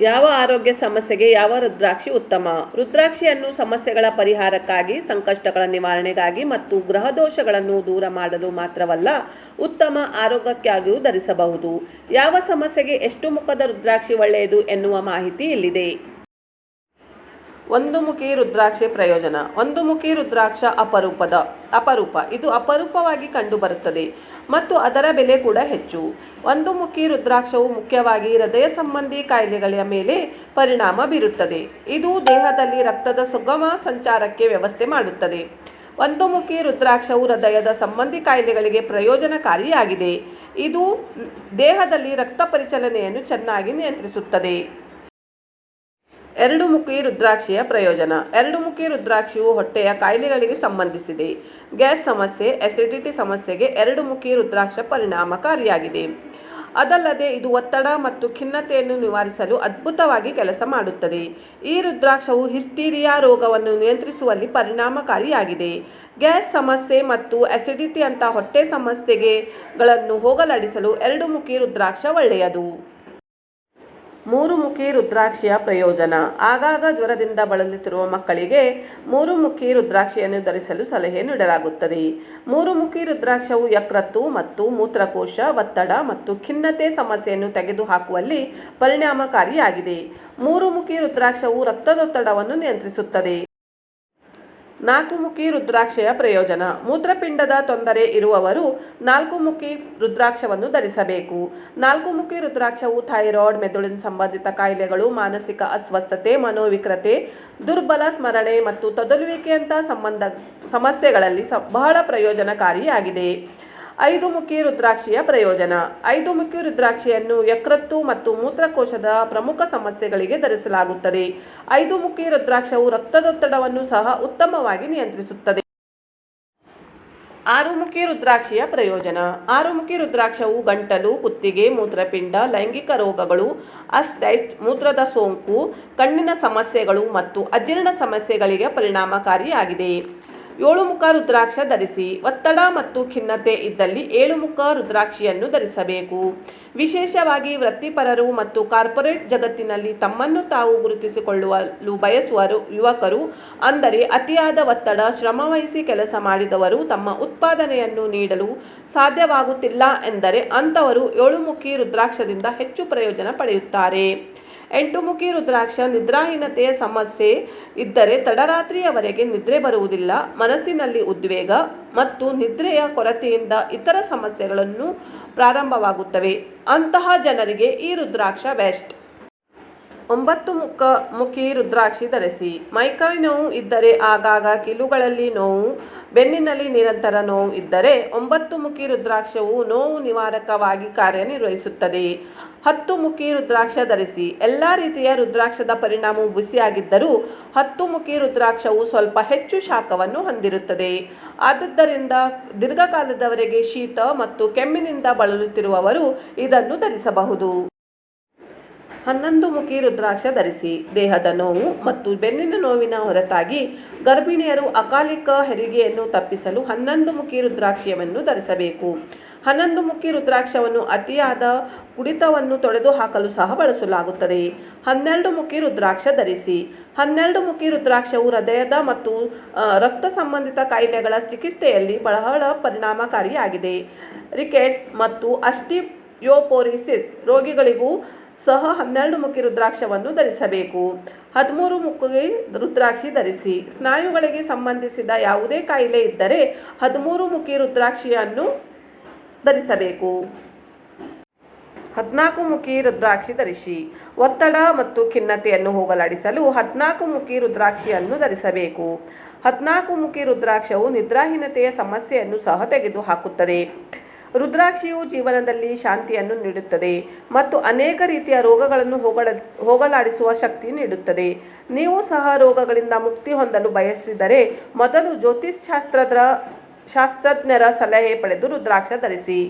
ಯಾವ ಆರೋಗ್ಯ ಸಮಸ್ಯೆಗೆ ಯಾವ ರುದ್ರಾಕ್ಷಿ ಉತ್ತಮ? ರುದ್ರಾಕ್ಷಿಯನ್ನು ಸಮಸ್ಯೆಗಳ ಪರಿಹಾರಕ್ಕಾಗಿ, ಸಂಕಷ್ಟಗಳ ನಿವಾರಣೆಗಾಗಿ ಮತ್ತು ಗ್ರಹದೋಷಗಳನ್ನು ದೂರ ಮಾಡಲು ಮಾತ್ರವಲ್ಲ, ಉತ್ತಮ ಆರೋಗ್ಯಕ್ಕಾಗಿಯೂ ಧರಿಸಬಹುದು. ಯಾವ ಸಮಸ್ಯೆಗೆ ಎಷ್ಟು ಮುಖದ ರುದ್ರಾಕ್ಷಿ ಒಳ್ಳೆಯದು ಎನ್ನುವ ಮಾಹಿತಿ ಇಲ್ಲಿದೆ. ಒಂದು ಮುಖಿ ರುದ್ರಾಕ್ಷಿ ಪ್ರಯೋಜನ. ಒಂದು ಮುಖಿ ರುದ್ರಾಕ್ಷ ಅಪರೂಪದ, ಅಪರೂಪ. ಇದು ಅಪರೂಪವಾಗಿ ಕಂಡುಬರುತ್ತದೆ. ಮತ್ತು ಅದರ ಬೆಲೆ ಕೂಡ ಹೆಚ್ಚು. ಒಂದು ಮುಖಿ ರುದ್ರಾಕ್ಷವು ಮುಖ್ಯವಾಗಿ ಹೃದಯ ಸಂಬಂಧಿ ಕಾಯಿಲೆಗಳ ಮೇಲೆ ಪರಿಣಾಮ ಬೀರುತ್ತದೆ. ಇದು ದೇಹದಲ್ಲಿ ರಕ್ತದ ಸುಗಮ ಸಂಚಾರಕ್ಕೆ ವ್ಯವಸ್ಥೆ ಮಾಡುತ್ತದೆ. ಒಂದು ಮುಖಿ ರುದ್ರಾಕ್ಷವು ಹೃದಯದ ಸಂಬಂಧಿ ಕಾಯಿಲೆಗಳಿಗೆ ಪ್ರಯೋಜನಕಾರಿಯಾಗಿದೆ. ಇದು ದೇಹದಲ್ಲಿ ರಕ್ತ ಪರಿಚಲನೆಯನ್ನು ಚೆನ್ನಾಗಿ ನಿಯಂತ್ರಿಸುತ್ತದೆ. ಎರಡು ಮುಖಿ ರುದ್ರಾಕ್ಷಿಯ ಪ್ರಯೋಜನ. ಎರಡು ಮುಖಿ ರುದ್ರಾಕ್ಷಿಯು ಹೊಟ್ಟೆಯ ಕಾಯಿಲೆಗಳಿಗೆ ಸಂಬಂಧಿಸಿದೆ. ಗ್ಯಾಸ್ ಸಮಸ್ಯೆ ಎಸಿಡಿಟಿ ಸಮಸ್ಯೆಗೆ ಎರಡು ಮುಖಿ ರುದ್ರಾಕ್ಷ ಪರಿಣಾಮಕಾರಿಯಾಗಿದೆ. ಅದಲ್ಲದೆ ಇದು ಒತ್ತಡ ಮತ್ತು ಖಿನ್ನತೆಯನ್ನು ನಿವಾರಿಸಲು ಅದ್ಭುತವಾಗಿ ಕೆಲಸ ಮಾಡುತ್ತದೆ. ಈ ರುದ್ರಾಕ್ಷವು ಹಿಸ್ಟೀರಿಯಾ ರೋಗವನ್ನು ನಿಯಂತ್ರಿಸುವಲ್ಲಿ ಪರಿಣಾಮಕಾರಿಯಾಗಿದೆ. ಗ್ಯಾಸ್ ಸಮಸ್ಯೆ ಮತ್ತು ಅಸಿಡಿಟಿ ಅಂತ ಹೊಟ್ಟೆ ಸಮಸ್ಯೆಗೆಗಳನ್ನು ಹೋಗಲಾಡಿಸಲು ಎರಡು ಮುಖಿ ರುದ್ರಾಕ್ಷ ಒಳ್ಳೆಯದು. ಮೂರು ಮುಖಿ ರುದ್ರಾಕ್ಷಿಯ ಪ್ರಯೋಜನ. ಆಗಾಗ ಜ್ವರದಿಂದ ಬಳಲುತ್ತಿರುವ ಮಕ್ಕಳಿಗೆ ಮೂರು ಮುಖಿ ರುದ್ರಾಕ್ಷಿಯನ್ನು ಧರಿಸಲು ಸಲಹೆ ನೀಡಲಾಗುತ್ತದೆ. ಮೂರು ಮುಖಿ ರುದ್ರಾಕ್ಷವು ಯಕೃತ್ತು ಮತ್ತು ಮೂತ್ರಕೋಶ, ಒತ್ತಡ ಮತ್ತು ಖಿನ್ನತೆ ಸಮಸ್ಯೆಯನ್ನು ತೆಗೆದುಹಾಕುವಲ್ಲಿ ಪರಿಣಾಮಕಾರಿಯಾಗಿದೆ. ಮೂರು ಮುಖಿ ರುದ್ರಾಕ್ಷವು ರಕ್ತದೊತ್ತಡವನ್ನು ನಿಯಂತ್ರಿಸುತ್ತದೆ. ನಾಲ್ಕು ಮುಖಿ ರುದ್ರಾಕ್ಷೆಯ ಪ್ರಯೋಜನ. ಮೂತ್ರಪಿಂಡದ ತೊಂದರೆ ಇರುವವರು ನಾಲ್ಕು ಮುಖಿ ರುದ್ರಾಕ್ಷವನ್ನು ಧರಿಸಬೇಕು. ನಾಲ್ಕು ಮುಖಿ ರುದ್ರಾಕ್ಷವು ಥೈರಾಯ್ಡ್, ಮೆದುಳಿನ ಸಂಬಂಧಿತ ಕಾಯಿಲೆಗಳು, ಮಾನಸಿಕ ಅಸ್ವಸ್ಥತೆ ಮನೋವಿಕ್ರತೆ ದುರ್ಬಲ ಸ್ಮರಣೆ ಮತ್ತು ತೊದಲುವಿಕೆಯಂಥ ಸಂಬಂಧ ಸಮಸ್ಯೆಗಳಲ್ಲಿ ಬಹಳ ಪ್ರಯೋಜನಕಾರಿಯಾಗಿದೆ. ಐದು ಮುಖಿ ರುದ್ರಾಕ್ಷಿಯ ಪ್ರಯೋಜನ. ಐದು ಮುಖಿ ರುದ್ರಾಕ್ಷಿಯನ್ನು ಯಕೃತ್ತು ಮತ್ತು ಮೂತ್ರಕೋಶದ ಪ್ರಮುಖ ಸಮಸ್ಯೆಗಳಿಗೆ ಧರಿಸಲಾಗುತ್ತದೆ. ಐದು ಮುಖಿ ರುದ್ರಾಕ್ಷವು ರಕ್ತದೊತ್ತಡವನ್ನು ಸಹ ಉತ್ತಮವಾಗಿ ನಿಯಂತ್ರಿಸುತ್ತದೆ. ಆರುಮುಖಿ ರುದ್ರಾಕ್ಷಿಯ ಪ್ರಯೋಜನ. ಆರುಮುಖಿ ರುದ್ರಾಕ್ಷವು ಗಂಟಲು, ಕುತ್ತಿಗೆ, ಮೂತ್ರಪಿಂಡ, ಲೈಂಗಿಕ ರೋಗಗಳು, ಅಸ್ಟೈಸ್ಟ್, ಮೂತ್ರದ ಸೋಂಕು, ಕಣ್ಣಿನ ಸಮಸ್ಯೆಗಳು ಮತ್ತು ಅಜೀರ್ಣ ಸಮಸ್ಯೆಗಳಿಗೆ ಪರಿಣಾಮಕಾರಿಯಾಗಿದೆ. ಏಳು ಮುಖ ರುದ್ರಾಕ್ಷ ಧರಿಸಿ, ಒತ್ತಡ ಮತ್ತು ಖಿನ್ನತೆ ಇದ್ದಲ್ಲಿ ಏಳು ಮುಖ ರುದ್ರಾಕ್ಷಿಯನ್ನು ಧರಿಸಬೇಕು. ವಿಶೇಷವಾಗಿ ವೃತ್ತಿಪರರು ಮತ್ತು ಕಾರ್ಪೊರೇಟ್ ಜಗತ್ತಿನಲ್ಲಿ ತಮ್ಮನ್ನು ತಾವು ಗುರುತಿಸಿಕೊಳ್ಳಲು ಬಯಸುವ ಯುವಕರು, ಅಂದರೆ ಅತಿಯಾದ ಒತ್ತಡ ಶ್ರಮವಹಿಸಿ ಕೆಲಸ ಮಾಡಿದವರು ತಮ್ಮ ಉತ್ಪಾದನೆಯನ್ನು ನೀಡಲು ಸಾಧ್ಯವಾಗುತ್ತಿಲ್ಲ ಎಂದರೆ ಅಂಥವರು ಏಳುಮುಖಿ ರುದ್ರಾಕ್ಷದಿಂದ ಹೆಚ್ಚು ಪ್ರಯೋಜನ ಪಡೆಯುತ್ತಾರೆ. ಎಂಟುಮುಖಿ ರುದ್ರಾಕ್ಷ ನಿದ್ರಾಹೀನತೆಯ ಸಮಸ್ಯೆ ಇದ್ದರೆ ತಡರಾತ್ರಿಯವರೆಗೆ ನಿದ್ರೆ ಬರುವುದಿಲ್ಲ. ಮನಸ್ಸಿನಲ್ಲಿ ಉದ್ವೇಗ ಮತ್ತು ನಿದ್ರೆಯ ಕೊರತೆಯಿಂದ ಇತರ ಸಮಸ್ಯೆಗಳನ್ನು ಪ್ರಾರಂಭವಾಗುತ್ತವೆ. ಅಂತಹ ಜನರಿಗೆ ಈ ರುದ್ರಾಕ್ಷ ಬೆಸ್ಟ್. ಒಂಬತ್ತು ಮುಖ ಮುಖಿ ರುದ್ರಾಕ್ಷಿ ಧರಿಸಿ. ಮೈಕೈ ನೋವು ಇದ್ದರೆ ಆಗಾಗ ಕಿಲುಗಳಲ್ಲಿ ನೋವು, ಬೆನ್ನಿನಲ್ಲಿ ನಿರಂತರ ನೋವು ಇದ್ದರೆ ಒಂಬತ್ತು ಮುಖಿ ರುದ್ರಾಕ್ಷವು ನೋವು ನಿವಾರಕವಾಗಿ ಕಾರ್ಯನಿರ್ವಹಿಸುತ್ತದೆ. ಹತ್ತು ಮುಖಿ ರುದ್ರಾಕ್ಷ ಧರಿಸಿ. ಎಲ್ಲ ರೀತಿಯ ರುದ್ರಾಕ್ಷದ ಪರಿಣಾಮವು ಬಿಸಿಯಾಗಿದ್ದರೂ ಹತ್ತು ಮುಖಿ ರುದ್ರಾಕ್ಷವು ಸ್ವಲ್ಪ ಹೆಚ್ಚು ಶಾಖವನ್ನು ಹೊಂದಿರುತ್ತದೆ. ಆದ್ದರಿಂದ ದೀರ್ಘಕಾಲದವರೆಗೆ ಶೀತ ಮತ್ತು ಕೆಮ್ಮಿನಿಂದ ಬಳಲುತ್ತಿರುವವರು ಇದನ್ನು ಧರಿಸಬಹುದು. ಹನ್ನೊಂದು ಮುಖಿ ರುದ್ರಾಕ್ಷ ಧರಿಸಿ ದೇಹದ ನೋವು ಮತ್ತು ಬೆನ್ನಿನ ನೋವಿನ ಹೊರತಾಗಿ ಗರ್ಭಿಣಿಯರು ಅಕಾಲಿಕ ಹೆರಿಗೆಯನ್ನು ತಪ್ಪಿಸಲು ಹನ್ನೊಂದು ಮುಖಿ ರುದ್ರಾಕ್ಷಿಯವನ್ನು ಧರಿಸಬೇಕು. ಹನ್ನೊಂದು ಮುಖಿ ರುದ್ರಾಕ್ಷವನ್ನು ಅತಿಯಾದ ಕುಡಿತವನ್ನು ತೊಡೆದುಹಾಕಲು ಸಹ ಬಳಸಲಾಗುತ್ತದೆ. ಹನ್ನೆರಡು ಮುಖಿ ರುದ್ರಾಕ್ಷ ಧರಿಸಿ, ಹನ್ನೆರಡು ಮುಖಿ ರುದ್ರಾಕ್ಷವು ಹೃದಯದ ಮತ್ತು ರಕ್ತ ಸಂಬಂಧಿತ ಕಾಯಿಲೆಗಳ ಚಿಕಿತ್ಸೆಯಲ್ಲಿ ಬಹಳ ಪರಿಣಾಮಕಾರಿಯಾಗಿದೆ. ರಿಕೆಟ್ಸ್ ಮತ್ತು ಅಸ್ಟಿಯೋಪೋರಿಸಿಸ್ ರೋಗಿಗಳಿಗೂ ಸಹ ಹನ್ನೆರಡು ಮುಖಿ ರುದ್ರಾಕ್ಷವನ್ನು ಧರಿಸಬೇಕು. ಹದಿಮೂರು ಮುಖಿ ರುದ್ರಾಕ್ಷಿ ಧರಿಸಿ. ಸ್ನಾಯುಗಳಿಗೆ ಸಂಬಂಧಿಸಿದ ಯಾವುದೇ ಕಾಯಿಲೆ ಇದ್ದರೆ ಹದಿಮೂರು ಮುಖಿ ರುದ್ರಾಕ್ಷಿಯನ್ನು ಧರಿಸಬೇಕು. ಹದಿನಾಲ್ಕು ಮುಖಿ ರುದ್ರಾಕ್ಷಿ ಧರಿಸಿ. ಒತ್ತಡ ಮತ್ತು ಖಿನ್ನತೆಯನ್ನು ಹೋಗಲಾಡಿಸಲು ಹದಿನಾಲ್ಕು ಮುಖಿ ರುದ್ರಾಕ್ಷಿಯನ್ನು ಧರಿಸಬೇಕು. ಹದಿನಾಲ್ಕು ಮುಖಿ ರುದ್ರಾಕ್ಷವು ನಿದ್ರಾಹೀನತೆಯ ಸಮಸ್ಯೆಯನ್ನು ಸಹ ತೆಗೆದುಹಾಕುತ್ತದೆ. ರುದ್ರಾಕ್ಷಿಯು ಜೀವನದಲ್ಲಿ ಶಾಂತಿಯನ್ನು ನೀಡುತ್ತದೆ ಮತ್ತು ಅನೇಕ ರೀತಿಯ ರೋಗಗಳನ್ನು ಹೋಗಲ ಹೋಗಲಾಡಿಸುವ ಶಕ್ತಿ ನೀಡುತ್ತದೆ. ನೀವು ಸಹ ರೋಗಗಳಿಂದ ಮುಕ್ತಿ ಹೊಂದಲು ಬಯಸಿದರೆ ಮೊದಲು ಜ್ಯೋತಿಷ್ಶಾಸ್ತ್ರದ ಶಾಸ್ತ್ರಜ್ಞರ ಸಲಹೆ ಪಡೆದು ರುದ್ರಾಕ್ಷ ಧರಿಸಿ.